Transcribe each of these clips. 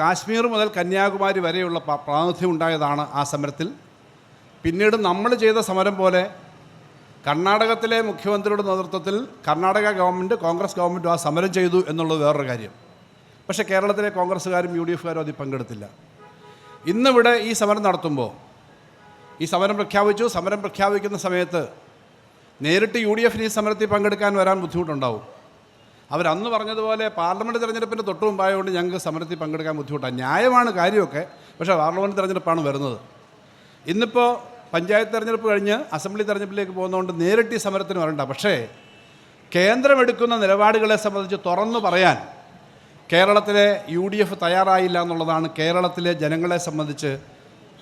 കാശ്മീർ മുതൽ കന്യാകുമാരി വരെയുള്ള പ്രാതിനിധ്യം ഉണ്ടായതാണ് ആ സമരത്തിൽ. പിന്നീട് നമ്മൾ ചെയ്ത സമരം പോലെ കർണാടകത്തിലെ മുഖ്യമന്ത്രിയുടെ നേതൃത്വത്തിൽ കർണാടക ഗവൺമെന്റ് കോൺഗ്രസ് ഗവൺമെന്റും ആ സമരം ചെയ്തു എന്നുള്ളത് വേറൊരു കാര്യം. പക്ഷേ കേരളത്തിലെ കോൺഗ്രസ്സുകാരും യു ഡി എഫുകാരും അതിൽ പങ്കെടുത്തില്ല. ഇന്നിവിടെ ഈ സമരം നടത്തുമ്പോൾ ഈ സമരം പ്രഖ്യാപിച്ചു സമരം പ്രഖ്യാപിക്കുന്ന സമയത്ത് നേരിട്ട് യു ഡി എഫിന് ഈ സമരത്തിൽ പങ്കെടുക്കാൻ വരാൻ ബുദ്ധിമുട്ടുണ്ടാവും. അവരന്ന് പറഞ്ഞതുപോലെ പാർലമെന്റ് തിരഞ്ഞെടുപ്പിന്റെ തൊട്ട് മുമ്പായതുകൊണ്ട് ഞങ്ങൾക്ക് സമരത്തിൽ പങ്കെടുക്കാൻ ബുദ്ധിമുട്ടാണ് ന്യായമാണ് കാര്യമൊക്കെ പക്ഷേ പാർലമെന്റ് തിരഞ്ഞെടുപ്പാണ് വരുന്നത്. ഇന്നിപ്പോൾ പഞ്ചായത്ത് തിരഞ്ഞെടുപ്പ് കഴിഞ്ഞ് അസംബ്ലി തിരഞ്ഞെടുപ്പിലേക്ക് പോകുന്നതുകൊണ്ട് നേരിട്ട് സമരത്തിന് വരണ്ട. പക്ഷേ കേന്ദ്രമെടുക്കുന്ന നിലപാടുകളെ സംബന്ധിച്ച് തുറന്നു പറയാൻ കേരളത്തിലെ യു ഡി എഫ് തയ്യാറായില്ല എന്നുള്ളതാണ് കേരളത്തിലെ ജനങ്ങളെ സംബന്ധിച്ച്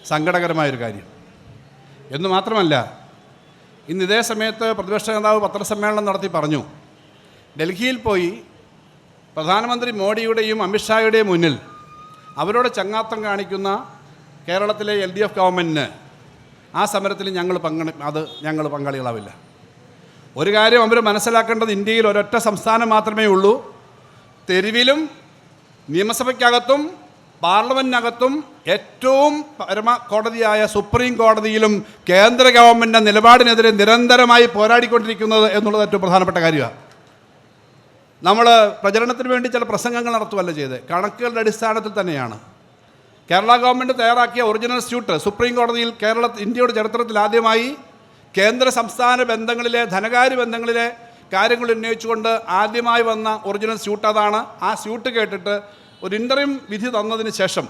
സങ്കടകരമായൊരു കാര്യം. എന്നു മാത്രമല്ല ഇന്ന് ഇതേ സമയത്ത് പ്രതിപക്ഷ നേതാവ് പത്രസമ്മേളനം നടത്തി പറഞ്ഞു ഡൽഹിയിൽ പോയി പ്രധാനമന്ത്രി മോഡിയുടെയും അമിത്ഷായുടെയും മുന്നിൽ അവരോട് ചങ്ങാത്തം കാണിക്കുന്ന കേരളത്തിലെ എൽ ഡി എഫ് ഗവൺമെന്റിന് ആ സമരത്തിൽ ഞങ്ങൾ പങ്കെടു അത് ഞങ്ങൾ പങ്കാളികളാവില്ല ഒരു കാര്യം അവർ മനസ്സിലാക്കേണ്ടത് ഇന്ത്യയിൽ ഒരൊറ്റ സംസ്ഥാനം മാത്രമേ ഉള്ളൂ. തെരുവിലും നിയമസഭയ്ക്കകത്തും പാർലമെന്റിനകത്തും ഏറ്റവും പരമ കോടതിയായ സുപ്രീം കോടതിയിലും കേന്ദ്ര ഗവൺമെന്റിന്റെ നിലപാടിനെതിരെ നിരന്തരമായി പോരാടിക്കൊണ്ടിരിക്കുന്നത് എന്നുള്ളത് ഏറ്റവും പ്രധാനപ്പെട്ട കാര്യമാണ് നമ്മൾ പ്രചരണത്തിന് വേണ്ടി ചില പ്രസംഗങ്ങൾ നടത്തുകയല്ല ചെയ്ത്. കണക്കുകളുടെ അടിസ്ഥാനത്തിൽ തന്നെയാണ്. കേരള ഗവൺമെന്റ് തയ്യാറാക്കിയ ഒറിജിനൽ സ്യൂട്ട് സുപ്രീം കോടതിയിൽ കേരള ഇന്ത്യയുടെ ചരിത്രത്തിൽ ആദ്യമായി കേന്ദ്ര സംസ്ഥാന ബന്ധങ്ങളിലെ ധനകാര്യ ബന്ധങ്ങളിലെ കാര്യങ്ങൾ ഉന്നയിച്ചുകൊണ്ട് ആദ്യമായി വന്ന ഒറിജിനൽ സ്യൂട്ട് അതാണ്. ആ സ്യൂട്ട് കേട്ടിട്ട് ഒരു ഇന്റർവ്യൂ വിധി തന്നതിന് ശേഷം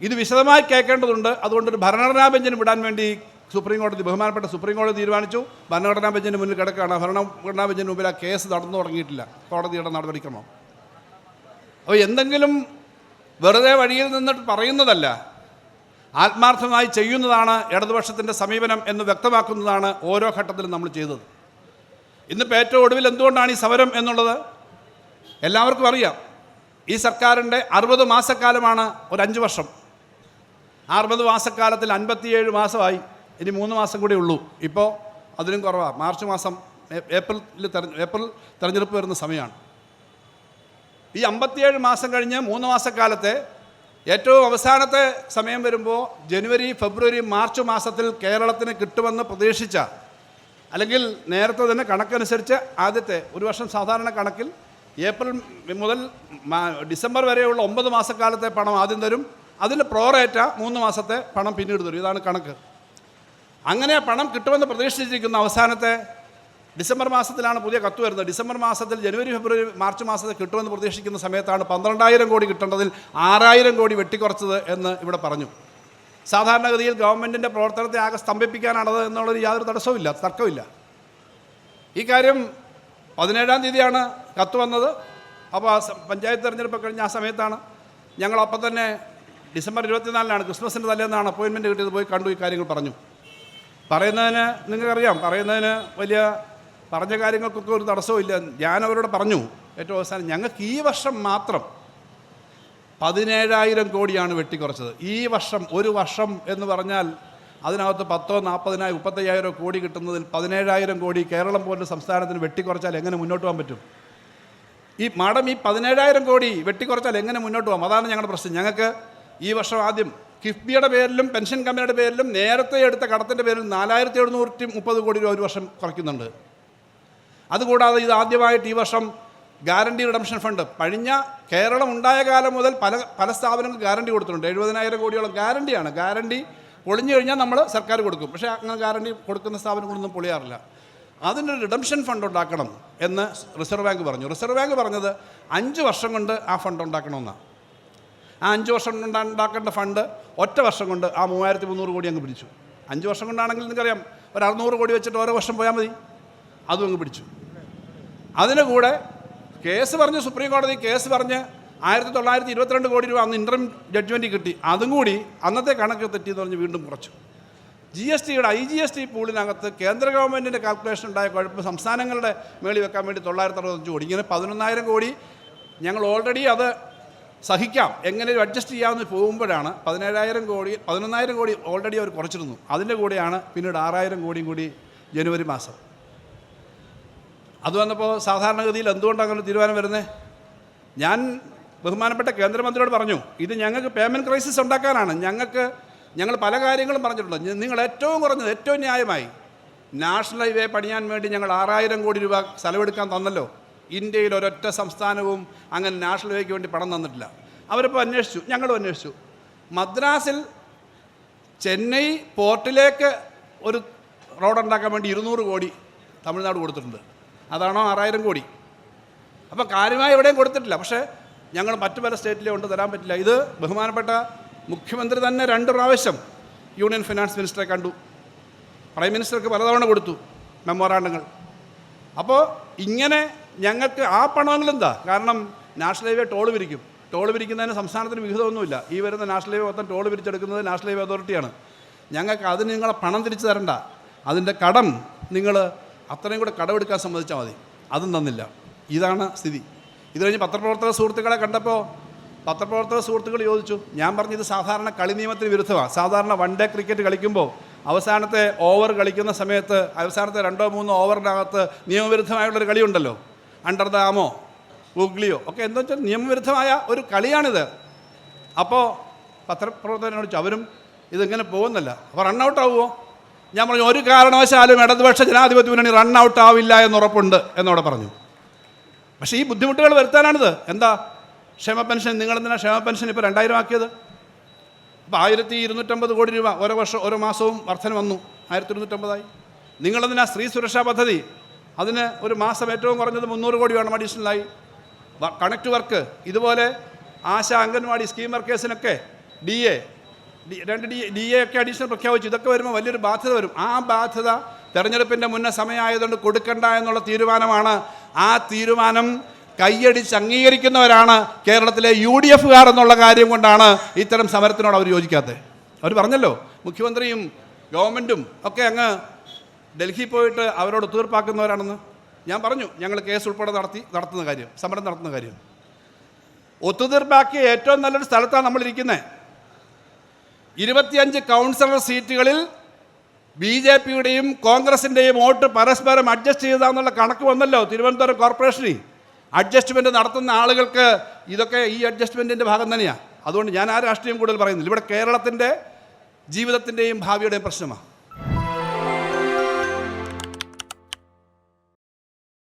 ഇത് വിശദമായി കേൾക്കേണ്ടതുണ്ട്. അതുകൊണ്ട് ഒരു ഭരണഘടനാ ബെഞ്ചിന് വിടാൻ വേണ്ടി സുപ്രീം കോടതി ബഹുമാനപ്പെട്ട സുപ്രീം കോടതി തീരുമാനിച്ചു. ഭരണഘടനാ ബെഞ്ചിന് മുന്നിൽ കിടക്കുകയാണ്. ഭരണഘടനാ ബെഞ്ചിന് മുമ്പിൽ ആ കേസ് നടന്നു തുടങ്ങിയിട്ടില്ല. കോടതിയുടെ നടപടിക്രമം. അപ്പോൾ എന്തെങ്കിലും വെറുതെ വഴിയിൽ നിന്നിട്ട് പറയുന്നതല്ല. ആത്മാർത്ഥമായി ചെയ്യുന്നതാണ് ഇടതുപക്ഷത്തിന്റെ സമീപനം എന്ന് വ്യക്തമാക്കുന്നതാണ് ഓരോ ഘട്ടത്തിലും നമ്മൾ ചെയ്തത്. ഇന്നിപ്പോൾ ഏറ്റവും ഒടുവിൽ എന്തുകൊണ്ടാണ് ഈ സമരം എന്നുള്ളത്? എല്ലാവർക്കും അറിയാം. ഈ സർക്കാരിന്റെ അറുപത് മാസക്കാലമാണ് ഒരു അഞ്ച് വർഷം. അറുപത് മാസക്കാലത്തിൽ അൻപത്തിയേഴ് മാസമായി. ഇനി മൂന്ന് മാസം കൂടെ ഉള്ളൂ. ഇപ്പോൾ അതിലും കുറവാണ് മാർച്ച് മാസം ഏപ്രിൽ ഏപ്രിൽ തെരഞ്ഞെടുപ്പ് വരുന്ന സമയമാണ് ഈ അമ്പത്തിയേഴ് മാസം കഴിഞ്ഞ് മൂന്ന് മാസക്കാലത്തെ ഏറ്റവും അവസാനത്തെ സമയം വരുമ്പോൾ ജനുവരി ഫെബ്രുവരി മാർച്ച് മാസത്തിൽ കേരളത്തിന് കിട്ടുമെന്ന് പ്രതീക്ഷിച്ച അല്ലെങ്കിൽ നേരത്തെ തന്നെ കണക്കനുസരിച്ച് ആദ്യത്തെ ഒരു വർഷം സാധാരണ കണക്കിൽ ഏപ്രിൽ മുതൽ ഡിസംബർ വരെയുള്ള ഒമ്പത് മാസക്കാലത്തെ പണം ആദ്യം തരും. അതിൽ പ്രോറേറ്റ മൂന്ന് മാസത്തെ പണം പിന്നീട് തരും. ഇതാണ് കണക്ക്. അങ്ങനെ പണം കിട്ടുമെന്ന് പ്രതീക്ഷിച്ചിരിക്കുന്ന അവസാനത്തെ ഡിസംബർ മാസത്തിലാണ് പുതിയ കത്ത് വരുന്നത്. ഡിസംബർ മാസത്തിൽ ജനുവരി ഫെബ്രുവരി മാർച്ച് മാസത്തിൽ കിട്ടുമെന്ന് പ്രതീക്ഷിക്കുന്ന സമയത്താണ് പന്ത്രണ്ടായിരം കോടി കിട്ടേണ്ടതിൽ ആറായിരം കോടി വെട്ടിക്കുറച്ചത് എന്ന് ഇവിടെ പറഞ്ഞു. സാധാരണഗതിയിൽ ഗവൺമെന്റിന്റെ പ്രവർത്തനത്തെ ആകെ സ്തംഭിപ്പിക്കാനാണത് എന്നുള്ളൊരു യാതൊരു തടസ്സവുമില്ല തർക്കമില്ല ഈ കാര്യം പതിനേഴാം തീയതിയാണ് കത്ത് വന്നത്. അപ്പോൾ പഞ്ചായത്ത് തെരഞ്ഞെടുപ്പ് കഴിഞ്ഞ ആ സമയത്താണ് ഞങ്ങൾ അപ്പം തന്നെ ഡിസംബർ ഇരുപത്തിനാലിനാണ് ക്രിസ്മസിന്റെ തലേന്നാണ് അപ്പോയിൻമെന്റ് കിട്ടിയത് പോയി കണ്ടു ഈ കാര്യങ്ങൾ പറഞ്ഞു. പറയുന്നതിന് നിങ്ങൾക്കറിയാം പറയുന്നതിന് വലിയ പറഞ്ഞ കാര്യങ്ങൾക്കൊക്കെ ഒരു തടസ്സവും ഇല്ല ഞാൻ അവരോട് പറഞ്ഞു ഏറ്റവും അവസാനം ഞങ്ങൾക്ക് ഈ വർഷം മാത്രം പതിനേഴായിരം കോടിയാണ് വെട്ടിക്കുറച്ചത്. ഈ വർഷം ഒരു വർഷം എന്ന് പറഞ്ഞാൽ അതിനകത്ത് പത്തോ നാൽപ്പതിനായിരം മുപ്പത്തയ്യായിരം കോടി കിട്ടുന്നതിൽ പതിനേഴായിരം കോടി കേരളം പോലുള്ള സംസ്ഥാനത്തിന് വെട്ടിക്കുറച്ചാൽ എങ്ങനെ മുന്നോട്ട് പോകാൻ പറ്റും? ഈ മാഡം ഈ പതിനേഴായിരം കോടി വെട്ടിക്കുറച്ചാൽ എങ്ങനെ മുന്നോട്ട് പോകാം? അതാണ് ഞങ്ങളുടെ പ്രശ്നം. ഞങ്ങൾക്ക് ഈ വർഷം ആദ്യം കിഫ്ബിയുടെ പേരിലും പെൻഷൻ കമ്പനിയുടെ പേരിലും നേരത്തെ എടുത്ത കടത്തിന്റെ പേരിൽ നാലായിരത്തി എഴുന്നൂറ്റി മുപ്പത് കോടി രൂപ ഒരു വർഷം കുറയ്ക്കുന്നുണ്ട്. അതുകൂടാതെ ഇത് ആദ്യമായിട്ട് ഈ വർഷം ഗ്യാരണ്ടി റിഡംഷൻ ഫണ്ട് കഴിഞ്ഞ കേരളം ഉണ്ടായ കാലം മുതൽ പല പല സ്ഥാപനങ്ങൾക്ക് ഗ്യാരണ്ടി കൊടുത്തിട്ടുണ്ട്. എഴുപതിനായിരം കോടിയോളം ഗ്യാരണ്ടിയാണ് ഗ്യാരണ്ടി പൊളിഞ്ഞു കഴിഞ്ഞാൽ നമ്മൾ സർക്കാർ കൊടുക്കും. പക്ഷേ അങ്ങനെ ഗ്യാരണ്ടി കൊടുക്കുന്ന സ്ഥാപനങ്ങളൊന്നും പൊളിയാറില്ല. അതിനൊരു റിഡംഷൻ ഫണ്ട് ഉണ്ടാക്കണം എന്ന് റിസർവ് ബാങ്ക് പറഞ്ഞു. റിസർവ് ബാങ്ക് പറഞ്ഞത് അഞ്ച് വർഷം കൊണ്ട് ആ ഫണ്ട് ഉണ്ടാക്കണമെന്നാണ്. ആ അഞ്ച് വർഷം കൊണ്ട് ഉണ്ടാക്കേണ്ട ഫണ്ട് ഒറ്റ വർഷം കൊണ്ട് ആ മൂവായിരത്തി മുന്നൂറ് കോടി അങ്ങ് പിടിച്ചു. അഞ്ച് വർഷം കൊണ്ടാണെങ്കിൽ നിങ്ങൾക്കറിയാം ഒരു അറുന്നൂറ് കോടി വെച്ചിട്ട് ഓരോ വർഷം പോയാൽ മതി. അതും അങ്ങ് പിടിച്ചു. അതിന് കൂടെ കേസ് പറഞ്ഞ് സുപ്രീം കോടതി കേസ് പറഞ്ഞ് ആയിരത്തി തൊള്ളായിരത്തി ഇരുപത്തിരണ്ട് കോടി രൂപ അന്ന് ഇൻട്രം ജഡ്ജ്മെന്റ് കിട്ടി. അതും കൂടി അന്നത്തെ കണക്ക് തെറ്റിയെന്ന് പറഞ്ഞ് വീണ്ടും കുറച്ചു. ജി എസ് ടിയുടെ ഐ ജി എസ് ടി പൂളിനകത്ത് കേന്ദ്ര ഗവൺമെന്റിന്റെ കാൽക്കുലേഷൻ ഉണ്ടായ കുഴപ്പം സംസ്ഥാനങ്ങളുടെ മേളിൽ വെക്കാൻ വേണ്ടി തൊള്ളായിരത്തി അറുപത്തഞ്ച് കോടി. ഇങ്ങനെ പതിനൊന്നായിരം കോടി ഞങ്ങൾ ഓൾറെഡി അത് സഹിക്കാം. എങ്ങനെ അഡ്ജസ്റ്റ് ചെയ്യാമെന്ന് പോകുമ്പോഴാണ് പതിനേഴായിരം കോടി പതിനൊന്നായിരം കോടി ഓൾറെഡി അവർ കുറച്ചിരുന്നു. അതിന്റെ കൂടെയാണ് പിന്നീട് ആറായിരം കോടിയും കൂടി ജനുവരി മാസം. അത് വന്നപ്പോൾ സാധാരണഗതിയിൽ എന്തുകൊണ്ടാണ് അങ്ങനെ തീരുമാനം വരുന്നത് ഞാൻ ബഹുമാനപ്പെട്ട കേന്ദ്രമന്ത്രിയോട് പറഞ്ഞു ഇത് ഞങ്ങൾക്ക് പേയ്മെന്റ് ക്രൈസിസ് ഉണ്ടാക്കാനാണ്. ഞങ്ങൾക്ക് ഞങ്ങൾ പല കാര്യങ്ങളും പറഞ്ഞിട്ടുണ്ട്. നിങ്ങൾ ഏറ്റവും കുറഞ്ഞത് ഏറ്റവും ന്യായമായി നാഷണൽ ഹൈവേ പണിയാൻ വേണ്ടി ഞങ്ങൾ ആറായിരം കോടി രൂപ സ്ഥലമെടുക്കാൻ തന്നല്ലോ. ഇന്ത്യയിൽ ഒരൊറ്റ സംസ്ഥാനവും അങ്ങനെ നാഷണൽ ഹൈവേക്ക് വേണ്ടി പണം തന്നിട്ടില്ല. അവരിപ്പോൾ അന്വേഷിച്ചു. ഞങ്ങളും അന്വേഷിച്ചു. മദ്രാസിൽ ചെന്നൈ പോർട്ടിലേക്ക് ഒരു റോഡ് ഉണ്ടാക്കാൻ വേണ്ടി ഇരുന്നൂറ് കോടി തമിഴ്നാട് കൊടുത്തിട്ടുണ്ട്. അതാണോ ആറായിരം കോടി. അപ്പോൾ കാര്യമായി എവിടെയും കൊടുത്തിട്ടില്ല. പക്ഷേ ഞങ്ങൾ മറ്റു പല സ്റ്റേറ്റിലും കൊണ്ട് തരാൻ പറ്റില്ല. ഇത് ബഹുമാനപ്പെട്ട മുഖ്യമന്ത്രി തന്നെ രണ്ട് പ്രാവശ്യം യൂണിയൻ ഫിനാൻസ് മിനിസ്റ്ററെ കണ്ടു. പ്രൈം മിനിസ്റ്റർക്ക് പലതവണ കൊടുത്തു മെമ്മോറാണ്ടങ്ങൾ. അപ്പോൾ ഇങ്ങനെ ഞങ്ങൾക്ക് ആ പണമെങ്കിലും എന്താ കാരണം നാഷണൽ ഹൈവേ ടോൾ പിരിക്കും ടോൾ പിരിക്കുന്നതിന് സംസ്ഥാനത്തിന് വിഹിതമൊന്നുമില്ല. ഈ വരുന്ന നാഷണൽ ഹൈവേ മൊത്തം ടോൾ പിരിച്ചെടുക്കുന്നത് നാഷണൽ ഹൈവേ അതോറിറ്റിയാണ്. ഞങ്ങൾക്ക് അതിന് നിങ്ങളെ പണം തിരിച്ചു തരണ്ട. അതിന്റെ കടം നിങ്ങൾ അത്രയും കൂടെ കടമെടുക്കാൻ സമ്മതിച്ചാൽ മതി. അതും തന്നില്ല. ഇതാണ് സ്ഥിതി. ഇത് കഴിഞ്ഞ് പത്രപ്രവർത്തക സുഹൃത്തുക്കളെ കണ്ടപ്പോൾ പത്രപ്രവർത്തക സുഹൃത്തുക്കൾ ചോദിച്ചു. ഞാൻ പറഞ്ഞത് സാധാരണ കളി നിയമത്തിന് വിരുദ്ധമാണ് സാധാരണ വൺ ഡേ ക്രിക്കറ്റ് കളിക്കുമ്പോൾ അവസാനത്തെ ഓവർ കളിക്കുന്ന സമയത്ത് അവസാനത്തെ രണ്ടോ മൂന്നോ ഓവറിനകത്ത് നിയമവിരുദ്ധമായുള്ളൊരു കളിയുണ്ടല്ലോ. അണ്ടർ ആമോ ഗൂഗ്ലിയോ ഒക്കെ എന്താ വെച്ചാൽ നിയമവിരുദ്ധമായ ഒരു കളിയാണിത്. അപ്പോൾ പത്രപ്രവർത്തകനോട് ചോദിച്ചു അവരും ഇതിങ്ങനെ പോകുന്നില്ല. അപ്പോൾ ഔട്ട് ആവുമോ ഞാൻ പറഞ്ഞു ഒരു കാരണവശാലും ഇടതുപക്ഷ ജനാധിപത്യ മുന്നണി റൺ ഔട്ട് ആവില്ല എന്ന് ഉറപ്പുണ്ട് എന്നവിടെ പറഞ്ഞു. പക്ഷേ ഈ ബുദ്ധിമുട്ടുകൾ വരുത്താനാണിത്. എന്താ? ക്ഷേമ പെൻഷൻ നിങ്ങളെന്തിനാ ക്ഷേമ പെൻഷൻ ഇപ്പോൾ രണ്ടായിരം ആക്കിയത്? അപ്പോൾ ആയിരത്തി ഇരുന്നൂറ്റമ്പത് കോടി രൂപ ഓരോ വർഷം ഓരോ മാസവും വർധന വന്നു. ആയിരത്തി ഇരുന്നൂറ്റമ്പതായി നിങ്ങളെന്തിനാ സ്ത്രീ സുരക്ഷാ പദ്ധതി അതിന് ഒരു മാസം ഏറ്റവും കുറഞ്ഞത് മുന്നൂറ് കോടി വേണം അഡീഷണലായി കണക്ട് വർക്ക് ഇതുപോലെ ആശ അംഗൻവാടി സ്കീം വർക്കേഴ്സിനൊക്കെ ഡി എ രണ്ട് ഡി ഡി എ ഒക്കെ അഡീഷണൽ പ്രഖ്യാപിച്ചു. ഇതൊക്കെ വരുമ്പോൾ വലിയൊരു ബാധ്യത വരും. ആ ബാധ്യത തെരഞ്ഞെടുപ്പിന്റെ മുന്നേ സമയമായതുകൊണ്ട് കൊടുക്കണ്ട എന്നുള്ള തീരുമാനമാണ്. ആ തീരുമാനം കൈയടിച്ച് അംഗീകരിക്കുന്നവരാണ് കേരളത്തിലെ യു ഡി എഫുകാർ എന്നുള്ള കാര്യം കൊണ്ടാണ് ഇത്തരം സമരത്തിനോട് അവർ യോജിക്കാത്തത്. അവർ പറഞ്ഞല്ലോ മുഖ്യമന്ത്രിയും ഗവൺമെന്റും ഒക്കെ അങ്ങ് ഡൽഹി പോയിട്ട് അവരോട് ഒത്തുതീർപ്പാക്കുന്നവരാണെന്ന് ഞാൻ പറഞ്ഞു. ഞങ്ങൾ കേസ് ഉൾപ്പെടെ നടത്തി നടത്തുന്ന കാര്യം സമരം നടത്തുന്ന കാര്യം. ഒത്തുതീർപ്പാക്കിയ ഏറ്റവും നല്ലൊരു സ്ഥലത്താണ് നമ്മളിരിക്കുന്നത് ഇരുപത്തിയഞ്ച് കൗൺസിലർ സീറ്റുകളിൽ ബി ജെ പിയുടെയും കോൺഗ്രസിന്റെയും വോട്ട് പരസ്പരം അഡ്ജസ്റ്റ് ചെയ്താന്നുള്ള കണക്ക് വന്നല്ലോ തിരുവനന്തപുരം കോർപ്പറേഷനിൽ. അഡ്ജസ്റ്റ്മെന്റ് നടത്തുന്ന ആളുകൾക്ക് ഇതൊക്കെ ഈ അഡ്ജസ്റ്റ്മെന്റിന്റെ ഭാഗം തന്നെയാണ് അതുകൊണ്ട് ഞാൻ ആ രാഷ്ട്രീയം കൂടുതൽ പറയുന്നില്ല. ഇവിടെ കേരളത്തിന്റെ ജീവിതത്തിന്റെയും ഭാവിയുടെയും പ്രശ്നമാണ്